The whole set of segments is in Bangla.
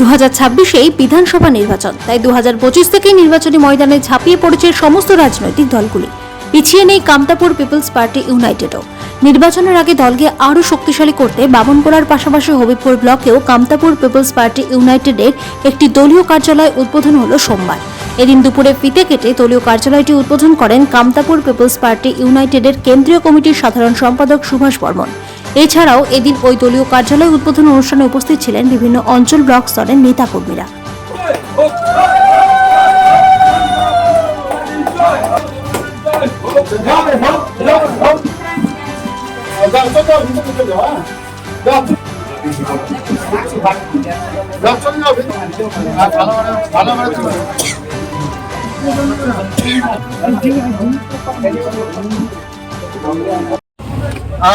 দু হাজার ছাব্বিশেই বিধানসভা নির্বাচন। তাই দু হাজার পঁচিশ থেকেই নির্বাচনী ময়দানে ঝাঁপিয়ে পড়েছে সমস্ত রাজনৈতিক দলগুলি। পিছিয়ে নেই কামতাপুর পিপলস পার্টি ইউনাইটেডও। নির্বাচনের আগে দলকে আরও শক্তিশালী করতে বামনগোলার পাশাপাশি হবিবপুর ব্লকেও কামতাপুর পিপলস পার্টি ইউনাইটেডের একটি দলীয় কার্যালয় উদ্বোধন হলো সোমবার। এদিন দুপুরে ফিতে কেটে দলীয় কার্যালয়টি উদ্বোধন করেন কামতাপুর পিপলস পার্টি ইউনাইটেডের কেন্দ্রীয় কমিটির সাধারণ সম্পাদক সুভাষ বর্মন। এছাড়াও এদিন ওই দলীয় কার্যালয় উদ্বোধন অনুষ্ঠানে উপস্থিত ছিলেন বিভিন্ন অঞ্চল ব্লক স্তরের নেতাকর্মীরা।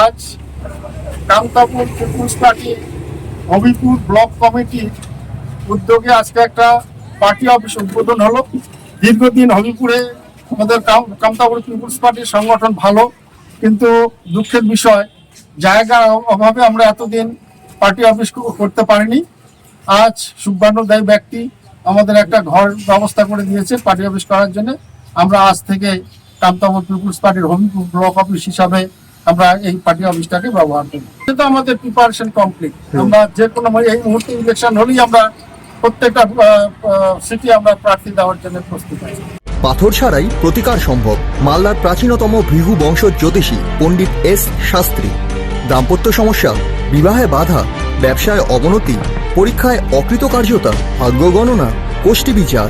আজ Kamtapur people's party Habipur block কমিটির উদ্যোগে আজকে একটা পার্টি অফিস উদ্বোধন হলো। দীর্ঘদিন হবিপুরে আমাদের কাম- কামতাপুর পিপুলস পার্টির সংগঠন ভালো, কিন্তু দুঃখের বিষয় জায়গার অভাবে আমরা এতদিন পার্টি অফিস করতে পারিনি। আজ সুব্বানুদায়ী ব্যক্তি আমাদের একটা ঘর ব্যবস্থা করে দিয়েছে পার্টি অফিস করার জন্য। আমরা আজ থেকে কামতাপুর পিপুলস পার্টির হবিপুর ব্লক অফিস হিসাবে আমরা এই পার্টি অফিসটাকে ব্যবহার করি কিন্তু আমাদের প্রিপারেশন কমপ্লিট আমরা যে কোনো এই মুহূর্তে ইলেকশন হলেই আমরা প্রত্যেকটা সিটি আমরা প্রার্থী দেওয়ার জন্য প্রস্তুত আছি। পাথর ছাড়াই প্রতিকার সম্ভব মালদার প্রাচীনতম ভৃহু বংশ জ্যোতিষী পণ্ডিত এস শাস্ত্রী। দাম্পত্য সমস্যা, বিবাহে বাধা, ব্যবসায় অবনতি, পরীক্ষায় অকৃতকার্যতা, ভাগ্য গণনা গোষ্ঠী বিচার